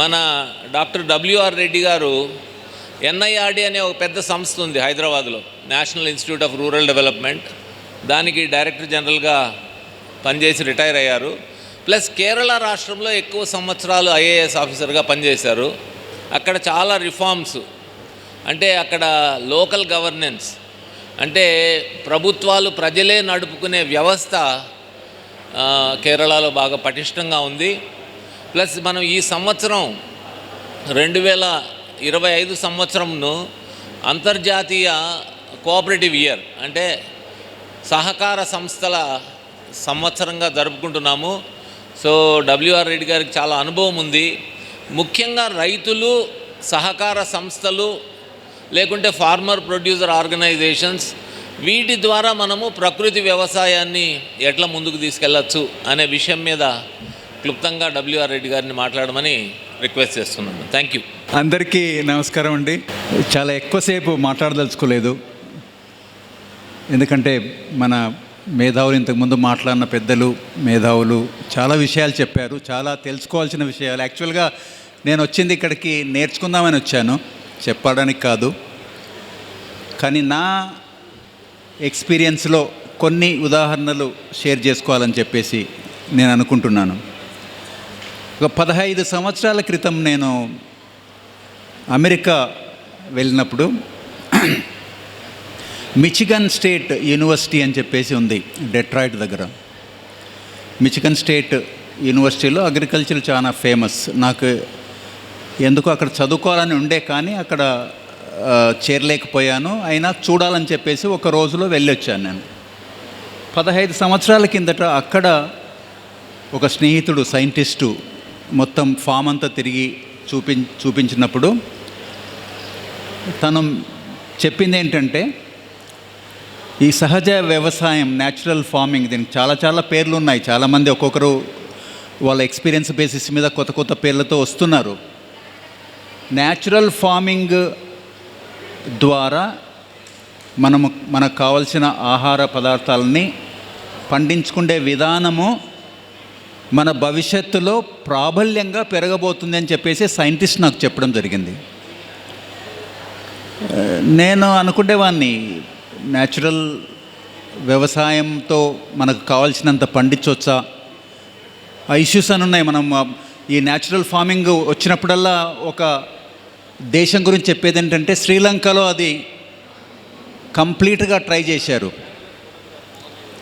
మన doctor WR Reddy గారు NIRD అనే ఒక పెద్ద సంస్థ ఉంది హైదరాబాద్లో national institute of rural development. దానికి డైరెక్టర్ జనరల్గా పనిచేసి రిటైర్ అయ్యారు. ప్లస్ కేరళ రాష్ట్రంలో ఎక్కువ సంవత్సరాలు ఐఏఎస్ ఆఫీసర్గా పనిచేశారు. అక్కడ చాలా రిఫార్మ్స్ అంటే అక్కడ లోకల్ గవర్నెన్స్ అంటే ప్రభుత్వాలు ప్రజలే నడుపుకునే వ్యవస్థ కేరళలో బాగా పటిష్టంగా ఉంది. ప్లస్ మనం ఈ సంవత్సరం రెండు వేల ఇరవై ఐదు సంవత్సరంను అంతర్జాతీయ కోఆపరేటివ్ ఇయర్ అంటే సహకార సంస్థల సంవత్సరంగా జరుపుకుంటున్నాము. సో డబ్ల్యూఆర్ రెడ్డి గారికి చాలా అనుభవం ఉంది. ముఖ్యంగా రైతులు సహకార సంస్థలు లేకుంటే ఫార్మర్ ప్రొడ్యూసర్ ఆర్గనైజేషన్స్ వీటి ద్వారా మనము ప్రకృతి వ్యవసాయాన్ని ఎట్లా ముందుకు తీసుకెళ్ళచ్చు అనే విషయం మీద క్లుప్తంగా డబ్ల్యూఆర్ రెడ్డి గారిని మాట్లాడమని రిక్వెస్ట్ చేస్తున్నాను. థ్యాంక్ యూ అందరికీ నమస్కారం అండి. చాలా ఎక్కువసేపు మాట్లాడదలుచుకోలేదు. ఎందుకంటే మన మేధావులు ఇంతకుముందు మాట్లాడిన పెద్దలు మేధావులు చాలా విషయాలు చెప్పారు. చాలా తెలుసుకోవాల్సిన విషయాలు. యాక్చువల్గా నేను వచ్చింది ఇక్కడికి నేర్చుకుందామని వచ్చాను. చెప్పడానికి కాదు. కానీ నా ఎక్స్పీరియన్స్లో కొన్ని ఉదాహరణలు షేర్ చేసుకోవాలని చెప్పేసి నేను అనుకుంటున్నాను. ఒక పదహైదు సంవత్సరాల క్రితం నేను అమెరికా వెళ్ళినప్పుడు మిచిగన్ స్టేట్ యూనివర్సిటీ అని చెప్పేసి ఉంది డెట్రాయిట్ దగ్గర. మిచిగన్ స్టేట్ యూనివర్సిటీలో అగ్రికల్చర్ చాలా ఫేమస్. నాకు ఎందుకు అక్కడ చదువుకోవాలని ఉండే కానీ అక్కడ చేరలేకపోయాను. అయినా చూడాలని చెప్పేసి ఒక రోజులో వెళ్ళొచ్చాను నేను. పదహైదు సంవత్సరాల కిందట అక్కడ ఒక స్నేహితుడు సైంటిస్టు మొత్తం ఫామ్ అంతా తిరిగి చూపి చూపించినప్పుడు తను చెప్పింది ఏంటంటే ఈ సహజ వ్యవసాయం న్యాచురల్ ఫార్మింగ్ దీనికి చాలా చాలా పేర్లు ఉన్నాయి. చాలామంది ఒక్కొక్కరు వాళ్ళ ఎక్స్పీరియన్స్ బేసిస్ మీద కొత్త కొత్త పేర్లతో వస్తున్నారు. న్యాచురల్ ఫార్మింగ్ ద్వారా మనము మనకు కావలసిన ఆహార పదార్థాలని పండించుకునే విధానము మన భవిష్యత్తులో ప్రాబల్యంగా పెరగబోతుంది అని చెప్పేసి సైంటిస్ట్ నాకు చెప్పడం జరిగింది. నేను అనుకునేవాడిని న్యాచురల్ వ్యవసాయంతో మనకు కావాల్సినంత పండించవచ్చా ఆ ఇష్యూస్ అని ఉన్నాయి. మనం ఈ న్యాచురల్ ఫార్మింగ్ వచ్చినప్పుడల్లా ఒక దేశం గురించి చెప్పేది ఏంటంటే శ్రీలంకలో అది కంప్లీట్గా ట్రై చేశారు.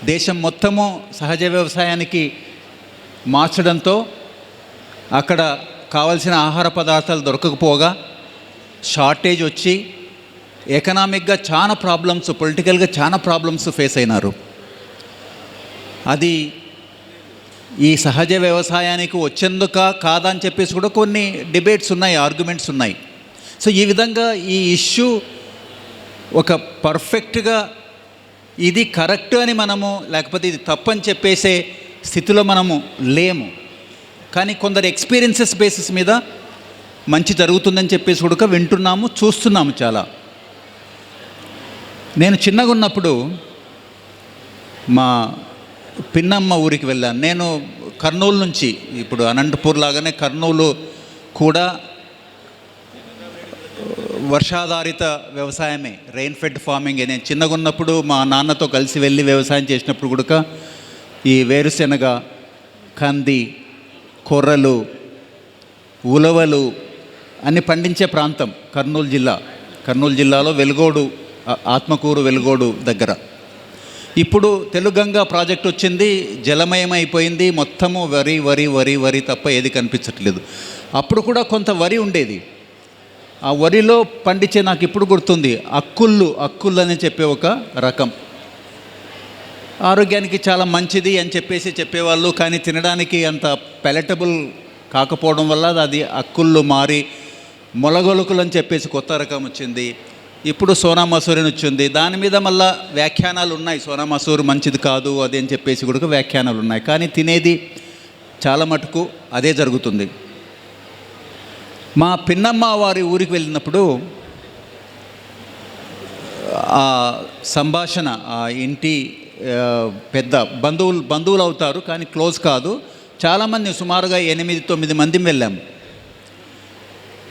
దేశం మొత్తము సహజ వ్యవసాయానికి మార్చడంతో అక్కడ కావలసిన ఆహార పదార్థాలు దొరకకపోగా షార్టేజ్ వచ్చి ఎకనామిక్గా చాలా ప్రాబ్లమ్స్ పొలిటికల్గా చాలా ప్రాబ్లమ్స్ ఫేస్ అయినారు. అది ఈ సహజ వ్యవసాయానికి వచ్చేందుక కాదా అని చెప్పేసి కూడా కొన్ని డిబేట్స్ ఉన్నాయి ఆర్గ్యుమెంట్స్ ఉన్నాయి. సో ఈ విధంగా ఈ ఇష్యూ ఒక పర్ఫెక్ట్గా ఇది కరెక్ట్ అని మనము లేకపోతే ఇది తప్పని చెప్పేసే స్థితిలో మనము లేము. కానీ కొందరు ఎక్స్పీరియన్సెస్ బేసిస్ మీద మంచి జరుగుతుందని చెప్పేసి కూడా వింటున్నాము చూస్తున్నాము చాలా. నేను చిన్నగా ఉన్నప్పుడు మా పిన్నమ్మ ఊరికి వెళ్ళాను. నేను కర్నూలు నుంచి ఇప్పుడు అనంతపూర్ లాగానే కర్నూలు కూడా వర్షాధారిత వ్యవసాయమే రెయిన్ ఫెడ్ ఫార్మింగ్ నేను చిన్నగా ఉన్నప్పుడు మా నాన్నతో కలిసి వెళ్ళి వ్యవసాయం చేసినప్పుడు కూడా ఈ వేరుశెనగ కంది కొర్రలు ఉలవలు అన్ని పండించే ప్రాంతం కర్నూలు జిల్లా. కర్నూలు జిల్లాలో వెలుగోడు ఆత్మకూరు వెలుగోడు దగ్గర. ఇప్పుడు తెలుగంగా ప్రాజెక్ట్ వచ్చింది జలమయమైపోయింది మొత్తము వరి వరి వరి వరి తప్ప ఏది కనిపించట్లేదు. అప్పుడు కూడా కొంత వరి ఉండేది. ఆ వరిలో పండించే నాకు ఇప్పుడు గుర్తుంది అక్కుళ్ళు అక్కుళ్ళు అని చెప్పే ఒక రకం. ఆరోగ్యానికి చాలా మంచిది అని చెప్పేసి చెప్పేవాళ్ళు కానీ తినడానికి అంత పెలటబుల్ కాకపోవడం వల్ల అది అక్కుళ్ళు మారి మొలగొలుకులు అని చెప్పేసి కొత్త రకం వచ్చింది. ఇప్పుడు సోనా మసూరిని వచ్చింది. దాని మీద మళ్ళా వ్యాఖ్యానాలు ఉన్నాయి. సోనా మసూరు మంచిది కాదు అది అని చెప్పేసి కూడా వ్యాఖ్యానాలు ఉన్నాయి. కానీ తినేది చాలా మటుకు అదే జరుగుతుంది. మా పిన్నమ్మ వారి ఊరికి వెళ్ళినప్పుడు ఆ సంభాషణ ఆ ఇంటి పెద్ద బంధువులు బంధువులు అవుతారు కానీ క్లోజ్ కాదు. చాలామంది సుమారుగా ఎనిమిది తొమ్మిది మంది వెళ్ళాం.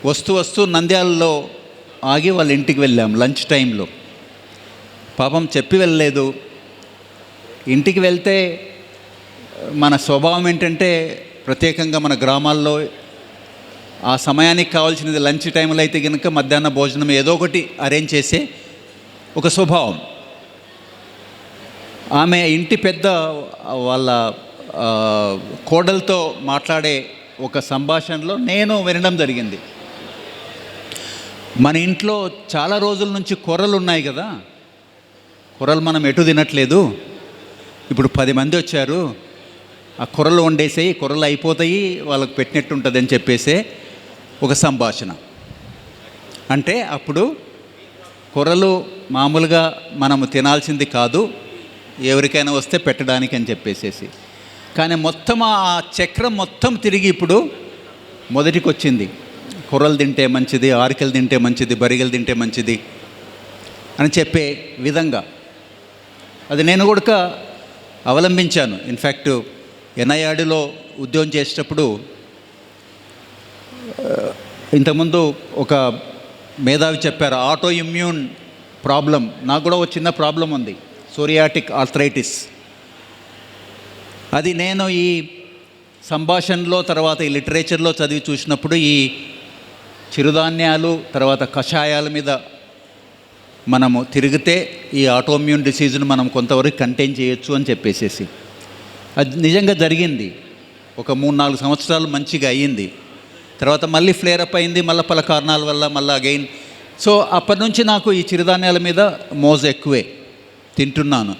వస్తూ వస్తూ నంద్యాలలో ఆగి వాళ్ళ ఇంటికి వెళ్ళాం లంచ్ టైంలో. పాపం చెప్పి వెళ్ళలేదు. ఇంటికి వెళ్తే మన స్వభావం ఏంటంటే ప్రత్యేకంగా మన గ్రామాల్లో ఆ సమయానికి కావాల్సినది లంచ్ టైంలో అయితే కనుక మధ్యాహ్న భోజనం ఏదో ఒకటి అరేంజ్ చేసే ఒక స్వభావం. ఆమె ఇంటి పెద్ద వాళ్ళ కోడలతో మాట్లాడే ఒక సంభాషణలో నేను వినడం జరిగింది. మన ఇంట్లో చాలా రోజుల నుంచి కూరలు ఉన్నాయి కదా. కూరలు మనం ఎటు తినట్లేదు. ఇప్పుడు పది మంది వచ్చారు. ఆ కూరలు వండేసేయి కూరలు అయిపోతాయి వాళ్ళకి పెట్టినట్టు ఉంటుంది అని చెప్పేసే ఒక సంభాషణ. అంటే అప్పుడు కూరలు మామూలుగా మనము తినాల్సింది కాదు. ఎవరికైనా వస్తే పెట్టడానికి అని చెప్పేసేసి. కానీ మొత్తం ఆ చక్రం మొత్తం తిరిగి ఇప్పుడు మొదటికి వచ్చింది కూరలు తింటే మంచిది ఆరికలు తింటే మంచిది బరిగలు తింటే మంచిది అని చెప్పే విధంగా. అది నేను కూడా అవలంబించాను. ఇన్ఫ్యాక్ట్ ఎన్ఐఆర్డిలో ఉద్యోగం చేసేటప్పుడు ఇంతకుముందు ఒక మేధావి చెప్పారు ఆటో ఇమ్యూన్ ప్రాబ్లం. నాకు కూడా ఒక చిన్న ప్రాబ్లం ఉంది సోరియాటిక్ ఆర్థరైటిస్ అది నేను ఈ సంభాషణలో తర్వాత ఈ లిటరేచర్లో చదివి చూసినప్పుడు ఈ చిరుధాన్యాలు తర్వాత కషాయాల మీద మనము తిరిగితే ఈ ఆటోమ్యూన్ డిసీజ్ను మనం కొంతవరకు కంటైన్ చేయొచ్చు అని చెప్పేసేసి. అది నిజంగా జరిగింది. ఒక మూడు నాలుగు సంవత్సరాలు మంచిగా అయ్యింది. తర్వాత మళ్ళీ ఫ్లేరప్ అయింది మళ్ళీ పల కారణాల వల్ల మళ్ళీ అగైన్ సో అప్పటి నుంచి నాకు ఈ చిరుధాన్యాల మీద మోజు ఎక్కువే. తింటున్నాను.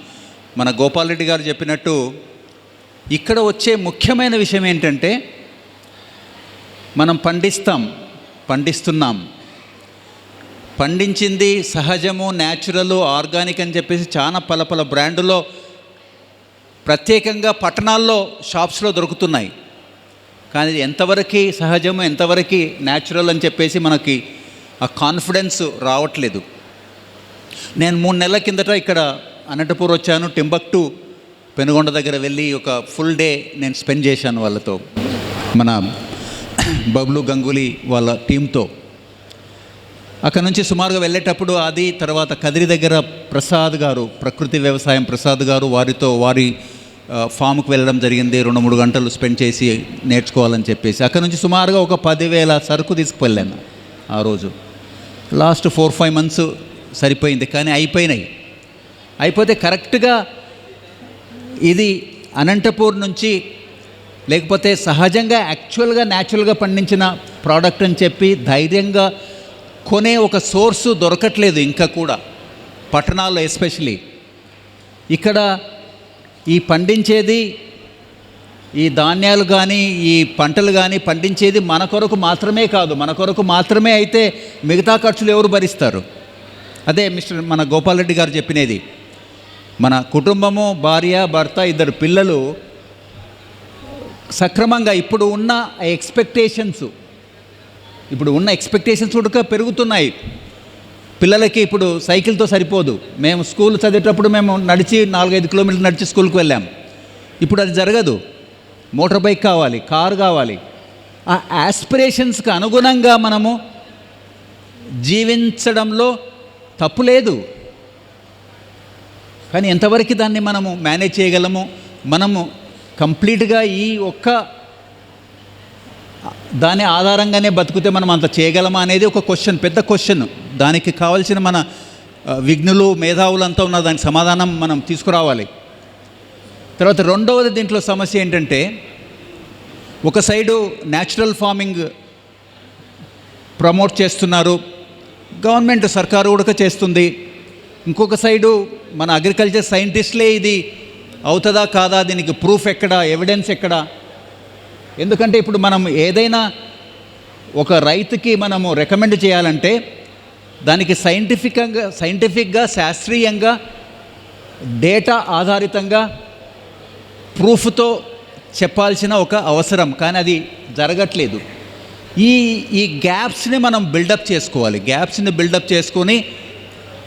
మన గోపాలరెడ్డి గారు చెప్పినట్టు ఇక్కడ వచ్చే ముఖ్యమైన విషయం ఏంటంటే మనం పండిస్తాం పండిస్తున్నాం. పండించింది సహజము న్యాచురల్ ఆర్గానిక్ అని చెప్పేసి చాలా పల పల బ్రాండులో ప్రత్యేకంగా పట్టణాల్లో షాప్స్లో దొరుకుతున్నాయి. కానీ ఎంతవరకు సహజము ఎంతవరకు న్యాచురల్ అని చెప్పేసి మనకి ఆ కాన్ఫిడెన్స్ రావట్లేదు. నేను మూడు నెలల కిందట ఇక్కడ అనంతపూర్ వచ్చాను టింబక్టు పెనుగొండ దగ్గర వెళ్ళి ఒక ఫుల్ డే నేను స్పెండ్ చేశాను వాళ్ళతో. మన బబ్లు గంగూలీ వాళ్ళ టీంతో అక్కడ నుంచి సుమారుగా వెళ్ళేటప్పుడు అది తర్వాత కదిరి దగ్గర ప్రసాద్ గారు ప్రకృతి వ్యవసాయం ప్రసాద్ గారు వారితో వారి ఫామ్కి వెళ్ళడం జరిగింది. రెండు మూడు గంటలు స్పెండ్ చేసి నేర్చుకోవాలని చెప్పేసి. అక్కడ నుంచి సుమారుగా ఒక పదివేల సరుకు తీసుకువెళ్ళాను ఆ రోజు. లాస్ట్ ఫోర్ ఫైవ్ మంత్స్ సరిపోయింది. కానీ అయిపోయినాయి. అయిపోతే కరెక్ట్గా ఇది అనంతపూర్ నుంచి లేకపోతే సహజంగా యాక్చువల్గా న్యాచురల్గా పండించిన ప్రోడక్ట్ అని చెప్పి ధైర్యంగా కొనే ఒక సోర్సు దొరకట్లేదు ఇంకా కూడా. పట్టణాల్లో ఎస్పెషలీ. ఇక్కడ ఈ పండించేది ఈ ధాన్యాలు కానీ ఈ పంటలు కానీ పండించేది మన కొరకు మాత్రమే కాదు. మన కొరకు మాత్రమే అయితే మిగతా ఖర్చులు ఎవరు భరిస్తారు? అదే మిస్టర్ మన గోపాలరెడ్డి గారు చెప్పినది. మన కుటుంబము భార్య భర్త ఇద్దరు పిల్లలు సక్రమంగా ఇప్పుడు ఉన్న ఎక్స్పెక్టేషన్స్ ఇప్పుడు ఉన్న ఎక్స్పెక్టేషన్స్ కూడా పెరుగుతున్నాయి. పిల్లలకి ఇప్పుడు సైకిల్తో సరిపోదు. మేము స్కూల్ చదివేటప్పుడు మేము నడిచి నాలుగైదు కిలోమీటర్లు నడిచి స్కూల్కి వెళ్ళాం. ఇప్పుడు అది జరగదు. మోటార్ బైక్ కావాలి కారు కావాలి. ఆ యాస్పిరేషన్స్కి అనుగుణంగా మనము జీవించడంలో తప్పు లేదు. కానీ ఎంతవరకు దాన్ని మనము మేనేజ్ చేయగలము? మనము కంప్లీట్గా ఈ ఒక్క దాని ఆధారంగానే బతికితే మనం అంత చేయగలమా అనేది ఒక క్వశ్చన్ పెద్ద క్వశ్చన్ దానికి కావాల్సిన మన విఘ్నులు మేధావులు అంతా ఉన్న దానికి సమాధానం మనం తీసుకురావాలి. తర్వాత రెండవది దీంట్లో సమస్య ఏంటంటే ఒక సైడు న్యాచురల్ ఫార్మింగ్ ప్రమోట్ చేస్తున్నారు. గవర్నమెంట్ సర్కారు కూడా చేస్తుంది. ఇంకొక సైడు మన అగ్రికల్చర్ సైంటిస్ట్లే ఇది అవుతుందా కాదా దీనికి ప్రూఫ్ ఎక్కడ ఎవిడెన్స్ ఎక్కడ? ఎందుకంటే ఇప్పుడు మనం ఏదైనా ఒక రైతుకి మనము రికమెండ్ చేయాలంటే దానికి సైంటిఫికంగా సైంటిఫిక్గా శాస్త్రీయంగా డేటా ఆధారితంగా ప్రూఫ్తో చెప్పాల్సిన ఒక అవసరం. కానీ అది జరగట్లేదు. ఈ ఈ గ్యాప్స్ని మనం బిల్డప్ చేసుకోవాలి. గ్యాప్స్ని బిల్డప్ చేసుకొని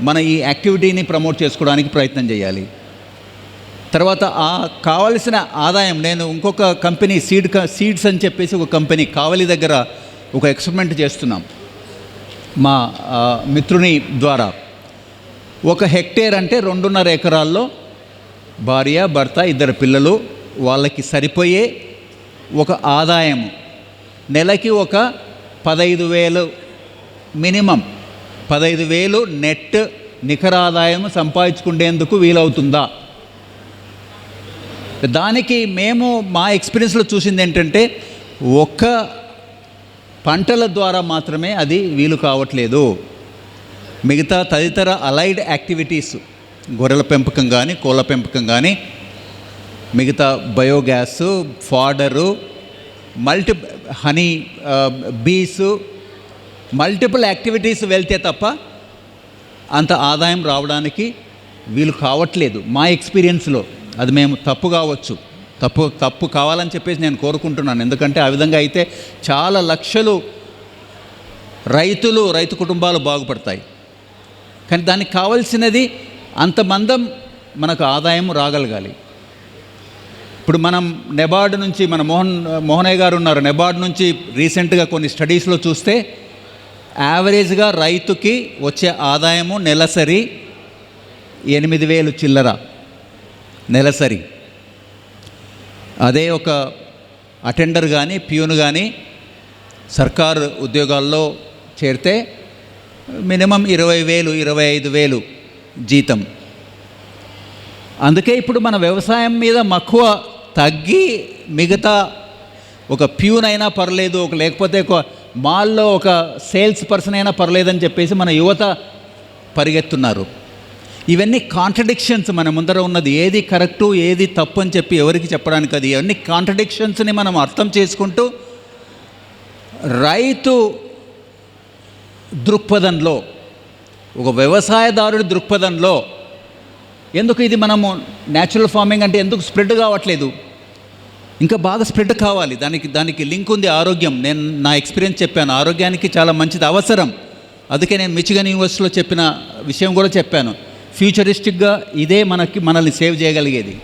మన ఈ యాక్టివిటీని ప్రమోట్ చేసుకోవడానికి ప్రయత్నం చేయాలి. తర్వాత ఆ కావలసిన ఆదాయం నేను ఇంకొక కంపెనీ సీడ్ సీడ్స్ అని చెప్పేసి ఒక కంపెనీ కావలి దగ్గర ఒక ఎక్స్పెరిమెంట్ చేస్తున్నాం. మా మిత్రుని ద్వారా. ఒక హెక్టేర్ అంటే రెండున్నర ఎకరాల్లో భార్య భర్త ఇద్దరు పిల్లలు వాళ్ళకి సరిపోయే ఒక ఆదాయం నెలకి ఒక పదహైదు వేలు మినిమం. పదహైదు వేలు నెట్ నికర ఆదాయం సంపాదించుకునేందుకు వీలవుతుందా? దానికి మేము మా ఎక్స్పీరియన్స్లో చూసింది ఏంటంటే ఒక్క పంటల ద్వారా మాత్రమే అది వీలు కావట్లేదు. మిగతా తదితర అలైడ్ యాక్టివిటీస్ గొర్రెల పెంపకం కానీ కోళ్ళ పెంపకం కానీ మిగతా biogas fodder multi honey bees multiple activities వెళ్తే తప్ప అంత ఆదాయం రావడానికి వీలు కావట్లేదు. మా ఎక్స్పీరియన్స్లో అది మేము తప్పు కావచ్చు. తప్పు తప్పు కావాలని చెప్పేసి నేను కోరుకుంటున్నాను. ఎందుకంటే ఆ విధంగా అయితే చాలా లక్షలు రైతులు రైతు కుటుంబాలు బాగుపడతాయి. కానీ దానికి కావాల్సినది అంత మందం మనకు ఆదాయం రాగలగాలి. ఇప్పుడు మనం నెబార్డ్ నుంచి మన మోహన్ మోహనయ్య గారు ఉన్నారు. నెబార్డ్ నుంచి రీసెంట్గా కొన్ని స్టడీస్లో చూస్తే యావరేజ్గా రైతుకి వచ్చే ఆదాయము నెలసరి ఎనిమిది వేలు చిల్లర. నెలసరి. అదే ఒక అటెండర్ కానీ ప్యూన్ కానీ సర్కారు ఉద్యోగాల్లో చేరితే మినిమం ఇరవై వేలు ఇరవై ఐదు వేలు జీతం. అందుకే ఇప్పుడు మన వ్యవసాయం మీద మక్కువ తగ్గి మిగతా ఒక ప్యూన్ అయినా పర్లేదు ఒక లేకపోతే ఒక మాల్లో ఒక సేల్స్ పర్సన్ అయినా పర్లేదని చెప్పేసి మన యువత పరిగెత్తున్నారు. ఇవన్నీ కాంట్రడిక్షన్స్ మన ముందర ఉన్నది. ఏది కరెక్టు ఏది తప్పు అని చెప్పి ఎవరికి చెప్పడానికి అది. ఇవన్నీ కాంట్రడిక్షన్స్ని మనం అర్థం చేసుకుంటూ రైతు దృక్పథంలో ఒక వ్యవసాయదారుడి దృక్పథంలో ఎందుకు ఇది మనము న్యాచురల్ ఫార్మింగ్ అంటే ఎందుకు స్ప్రెడ్ కావట్లేదు? ఇంకా బాగా స్ప్రెడ్ కావాలి. దానికి దానికి లింక్ ఉంది ఆరోగ్యం. నేను నా ఎక్స్పీరియన్స్ చెప్పాను. ఆరోగ్యానికి చాలా మంచిది. అవసరం. అందుకే నేను మిచిగన్ యూనివర్సిటీలో చెప్పిన విషయం కూడా చెప్పాను. ఫ్యూచరిస్టిక్గా ఇదే మనకి మనల్ని సేవ్ చేయగలిగేది.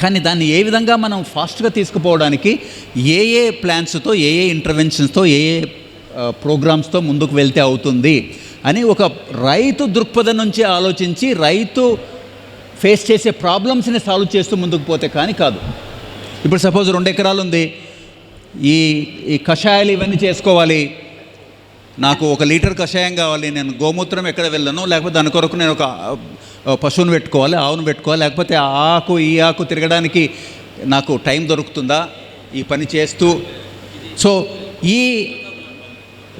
కానీ దాన్ని ఏ విధంగా మనం ఫాస్ట్గా తీసుకుపోవడానికి ఏ ఏ ప్లాన్స్తో ఏ ఏ ఇంటర్వెన్షన్స్తో ఏ ఏ ప్రోగ్రామ్స్తో ముందుకు వెళ్తే అవుతుంది అని ఒక రైతు దృక్పథం నుంచి ఆలోచించి రైతు ఫేస్ చేసే ప్రాబ్లమ్స్ని సాల్వ్ చేస్తూ ముందుకు పోతే కానీ కాదు. ఇప్పుడు సపోజ్ రెండు ఎకరాలు ఉంది. ఈ ఈ కషాయాలు ఇవన్నీ చేసుకోవాలి. నాకు ఒక లీటర్ కషాయం కావాలి. నేను గోమూత్రం ఎక్కడ వెళ్ళను. లేకపోతే దాని కొరకు నేను ఒక పశువును పెట్టుకోవాలి ఆవును పెట్టుకోవాలి. లేకపోతే ఆ ఆకు ఈ ఆకు తిరగడానికి నాకు టైం దొరుకుతుందా? ఈ పని చేస్తూ. సో ఈ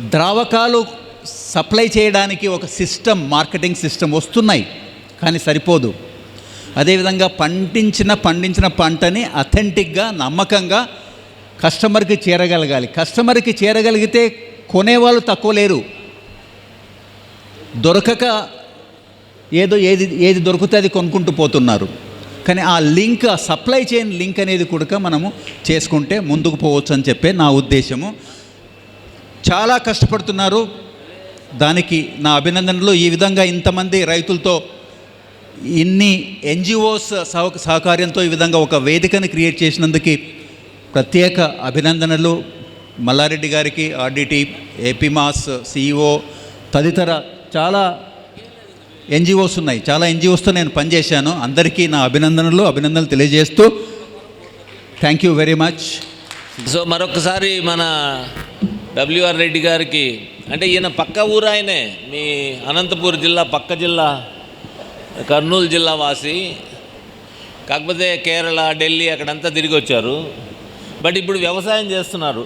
ద్రావకాలు సప్లై చేయడానికి ఒక సిస్టమ్ మార్కెటింగ్ సిస్టమ్ వస్తున్నాయి. కానీ సరిపోదు. అదేవిధంగా పండించిన పండించిన పంటని అథెంటిక్గా నమ్మకంగా కస్టమర్కి చేరగలగాలి. కస్టమర్కి చేరగలిగితే కొనేవాళ్ళు తక్కువ లేరు. దొరకక ఏదో ఏది ఏది దొరికితే అది కొనుక్కుంటూ పోతున్నారు. కానీ ఆ లింక్ ఆ సప్లై చైన్ లింక్ అనేది కూడా మనము చేసుకుంటే ముందుకు పోవచ్చు అని చెప్పే నా ఉద్దేశము. చాలా కష్టపడుతున్నారు. దానికి నా అభినందనలు. ఈ విధంగా ఇంతమంది రైతులతో ఇన్ని ఎన్జిఓస్ సహ సహకార్యంతో ఈ విధంగా ఒక వేదికను క్రియేట్ చేసినందుకు ప్రత్యేక అభినందనలు. మల్లారెడ్డి గారికి ఆర్డిటి ఏపీమాస్ సిఇఓ తదితర చాలా ఎన్జిఓస్ ఉన్నాయి. చాలా ఎన్జిఓస్తో నేను పనిచేశాను. అందరికీ నా అభినందనలు అభినందనలు తెలియజేస్తూ thank you very much. So మరొకసారి మన డబ్ల్యూఆర్ రెడ్డి గారికి అంటే ఈయన పక్క ఊరు ఆయనే మీ అనంతపూర్ జిల్లా పక్క జిల్లా కర్నూలు జిల్లా వాసి కాకపోతే కేరళ ఢిల్లీ అక్కడంతా తిరిగి వచ్చారు బట్ ఇప్పుడు వ్యవసాయం చేస్తున్నారు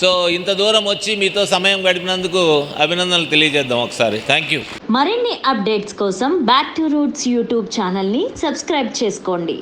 సో ఇంత దూరం వచ్చి మీతో సమయం గడిపినందుకు అభినందనలు తెలియజేద్దాం ఒకసారి. థ్యాంక్ యూ మరిన్ని అప్డేట్స్ కోసం బ్యాక్ టు రూట్స్ యూట్యూబ్ ఛానల్ని సబ్స్క్రైబ్ చేసుకోండి.